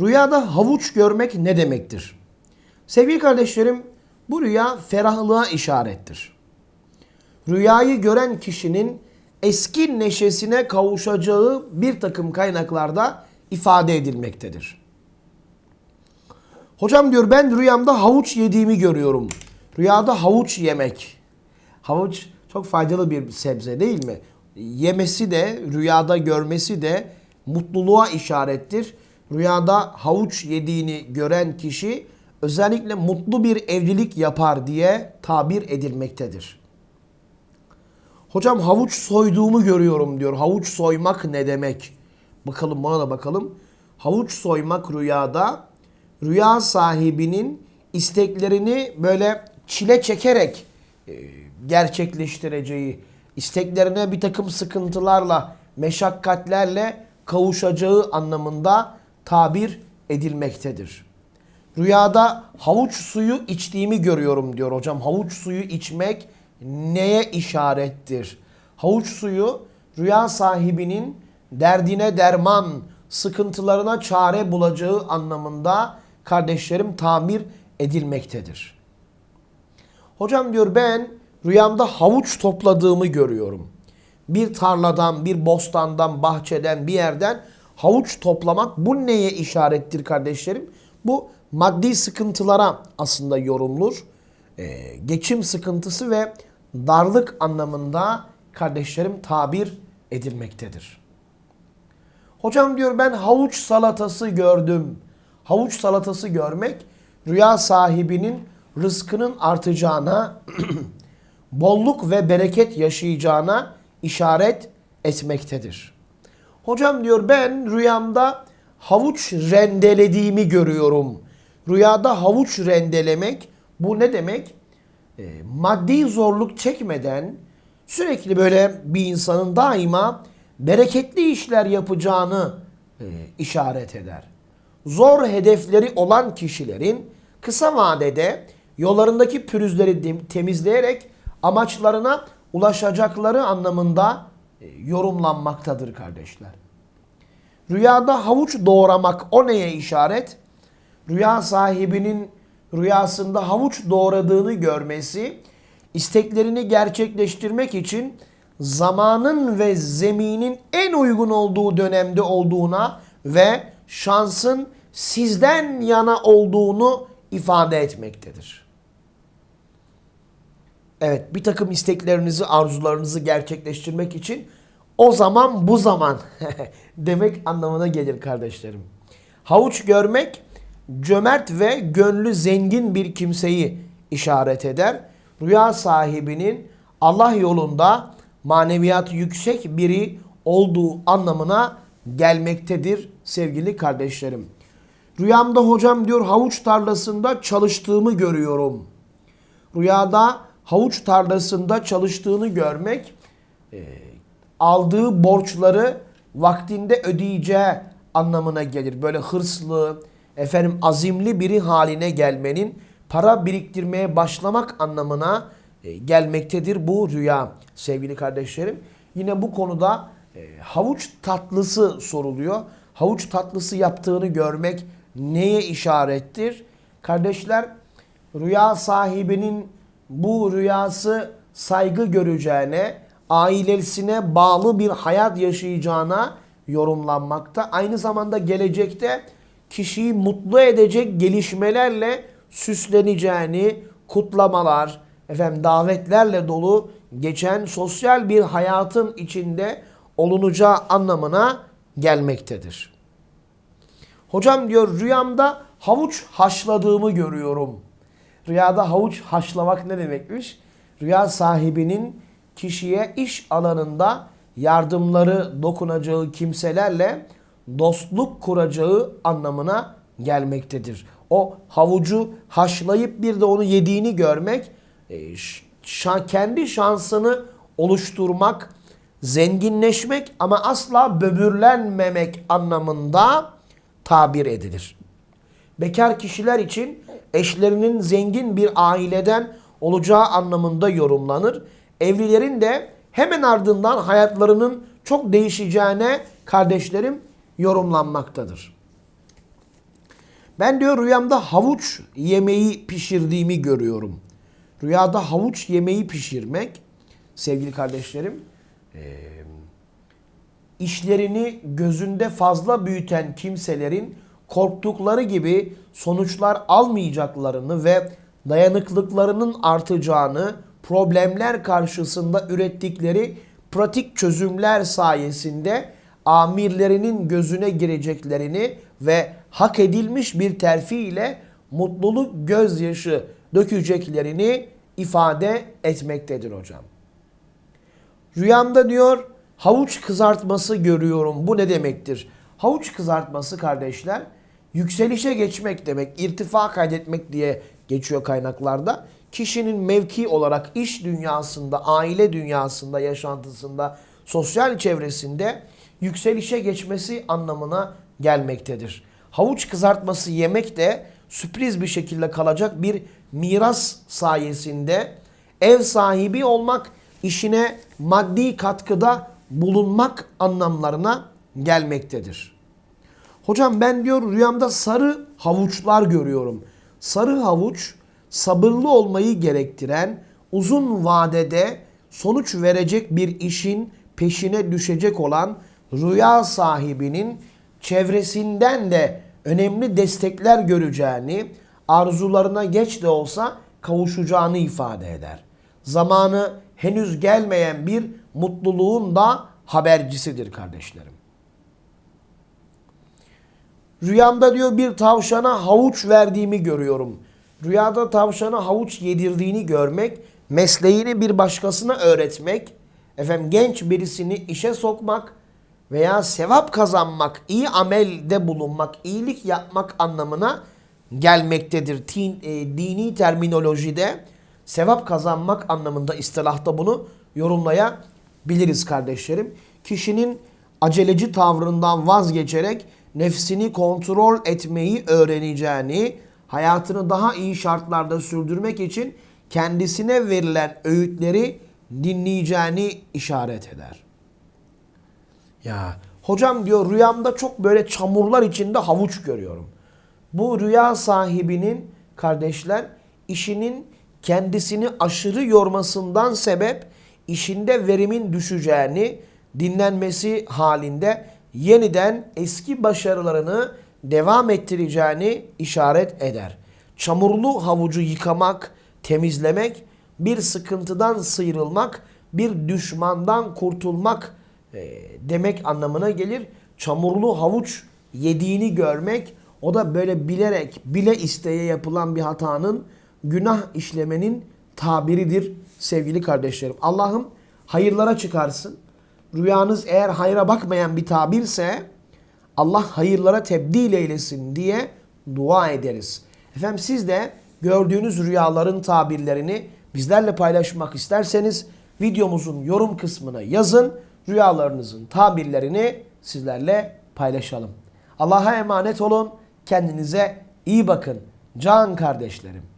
Rüyada havuç görmek ne demektir? Sevgili kardeşlerim, bu rüya ferahlığa işarettir. Rüyayı gören kişinin eski neşesine kavuşacağı bir takım kaynaklarda ifade edilmektedir. Hocam diyor ben rüyamda havuç yediğimi görüyorum. Rüyada havuç yemek. Havuç çok faydalı bir sebze değil mi? Yemesi de, rüyada görmesi de mutluluğa işarettir. Rüyada havuç yediğini gören kişi özellikle mutlu bir evlilik yapar diye tabir edilmektedir. Hocam havuç soyduğumu görüyorum diyor. Havuç soymak ne demek? Bakalım buna da bakalım. Havuç soymak rüyada rüya sahibinin isteklerini böyle çile çekerek e, gerçekleştireceği, isteklerine bir takım sıkıntılarla, meşakkatlerle kavuşacağı anlamında tabir edilmektedir. Rüyada havuç suyu içtiğimi görüyorum diyor hocam. Havuç suyu içmek neye işarettir? Havuç suyu rüya sahibinin derdine derman, sıkıntılarına çare bulacağı anlamında kardeşlerim tamir edilmektedir. Hocam diyor ben rüyamda havuç topladığımı görüyorum. Bir tarladan, bir bostandan, bahçeden, bir yerden havuç toplamak bu neye işarettir kardeşlerim? Bu maddi sıkıntılara aslında yorumlur. Ee, geçim sıkıntısı ve darlık anlamında kardeşlerim tabir edilmektedir. Hocam diyor ben havuç salatası gördüm. Havuç salatası görmek rüya sahibinin rızkının artacağına, bolluk ve bereket yaşayacağına işaret etmektedir. Hocam diyor ben rüyamda havuç rendelediğimi görüyorum. Rüyada havuç rendelemek bu ne demek? E, maddi zorluk çekmeden sürekli böyle bir insanın daima bereketli işler yapacağını e, işaret eder. Zor hedefleri olan kişilerin kısa vadede yollarındaki pürüzleri temizleyerek amaçlarına ulaşacakları anlamında yorumlanmaktadır kardeşler. Rüyada havuç doğramak o neye işaret? Rüya sahibinin rüyasında havuç doğradığını görmesi, isteklerini gerçekleştirmek için zamanın ve zeminin en uygun olduğu dönemde olduğuna ve şansın sizden yana olduğunu ifade etmektedir. Evet bir takım isteklerinizi, arzularınızı gerçekleştirmek için o zaman bu zaman demek anlamına gelir kardeşlerim. Havuç görmek cömert ve gönlü zengin bir kimseyi işaret eder. Rüya sahibinin Allah yolunda maneviyatı yüksek biri olduğu anlamına gelmektedir sevgili kardeşlerim. Rüyamda hocam diyor havuç tarlasında çalıştığımı görüyorum. Rüyada havuç tarlasında çalıştığını görmek e, aldığı borçları vaktinde ödeyeceği anlamına gelir. Böyle hırslı, efendim azimli biri haline gelmenin para biriktirmeye başlamak anlamına e, gelmektedir bu rüya sevgili kardeşlerim. Yine bu konuda e, havuç tatlısı soruluyor. Havuç tatlısı yaptığını görmek neye işarettir? Kardeşler rüya sahibinin bu rüyası saygı göreceğine, ailesine bağlı bir hayat yaşayacağına yorumlanmakta. Aynı zamanda gelecekte kişiyi mutlu edecek gelişmelerle süsleneceğini, kutlamalar, efendim davetlerle dolu geçen sosyal bir hayatın içinde olunacağı anlamına gelmektedir. Hocam diyor rüyamda havuç haşladığımı görüyorum. Rüyada havuç haşlamak ne demekmiş? Rüya sahibinin kişiye iş alanında yardımları dokunacağı kimselerle dostluk kuracağı anlamına gelmektedir. O havucu haşlayıp bir de onu yediğini görmek e, kendi şansını oluşturmak, zenginleşmek ama asla böbürlenmemek anlamında tabir edilir. Bekar kişiler için eşlerinin zengin bir aileden olacağı anlamında yorumlanır. Evlilerin de hemen ardından hayatlarının çok değişeceğine kardeşlerim yorumlanmaktadır. Ben diyor rüyamda havuç yemeği pişirdiğimi görüyorum. Rüyada havuç yemeği pişirmek sevgili kardeşlerim işlerini gözünde fazla büyüten kimselerin korktukları gibi sonuçlar almayacaklarını ve dayanıklıklarının artacağını, problemler karşısında ürettikleri pratik çözümler sayesinde amirlerinin gözüne gireceklerini ve hak edilmiş bir terfi ile mutluluk gözyaşı dökeceklerini ifade etmektedir hocam. Rüyamda diyor havuç kızartması görüyorum. Bu ne demektir? Havuç kızartması kardeşler yükselişe geçmek demek, irtifa kaydetmek diye geçiyor kaynaklarda. Kişinin mevki olarak iş dünyasında, aile dünyasında, yaşantısında, sosyal çevresinde yükselişe geçmesi anlamına gelmektedir. Havuç kızartması yemek de sürpriz bir şekilde kalacak bir miras sayesinde ev sahibi olmak, işine maddi katkıda bulunmak anlamlarına gelmektedir. Hocam ben diyor rüyamda sarı havuçlar görüyorum. Sarı havuç sabırlı olmayı gerektiren uzun vadede sonuç verecek bir işin peşine düşecek olan rüya sahibinin çevresinden de önemli destekler göreceğini, arzularına geç de olsa kavuşacağını ifade eder. Zamanı henüz gelmeyen bir mutluluğun da habercisidir kardeşlerim. Rüyamda diyor bir tavşana havuç verdiğimi görüyorum. Rüyada tavşana havuç yedirdiğini görmek, mesleğini bir başkasına öğretmek, efendim genç birisini işe sokmak veya sevap kazanmak, iyi amelde bulunmak, iyilik yapmak anlamına gelmektedir. Tin, e, dini terminolojide sevap kazanmak anlamında istilahta bunu yorumlayabiliriz kardeşlerim. Kişinin aceleci tavrından vazgeçerek nefsini kontrol etmeyi öğreneceğini, hayatını daha iyi şartlarda sürdürmek için kendisine verilen öğütleri dinleyeceğini işaret eder. Ya hocam diyor rüyamda çok böyle çamurlar içinde havuç görüyorum. Bu rüya sahibinin kardeşler işinin kendisini aşırı yormasından sebep işinde verimin düşeceğini, dinlenmesi halinde yeniden eski başarılarını devam ettireceğini işaret eder. Çamurlu havucu yıkamak, temizlemek, bir sıkıntıdan sıyrılmak, bir düşmandan kurtulmak e, demek anlamına gelir. Çamurlu havuç yediğini görmek, o da böyle bilerek, bile isteye yapılan bir hatanın, günah işlemenin tabiridir sevgili kardeşlerim. Allah'ım hayırlara çıkarsın. Rüyanız eğer hayra bakmayan bir tabirse Allah hayırlara tebdil eylesin diye dua ederiz. Efendim siz de gördüğünüz rüyaların tabirlerini bizlerle paylaşmak isterseniz videomuzun yorum kısmına yazın. Rüyalarınızın tabirlerini sizlerle paylaşalım. Allah'a emanet olun. Kendinize iyi bakın. Can kardeşlerim.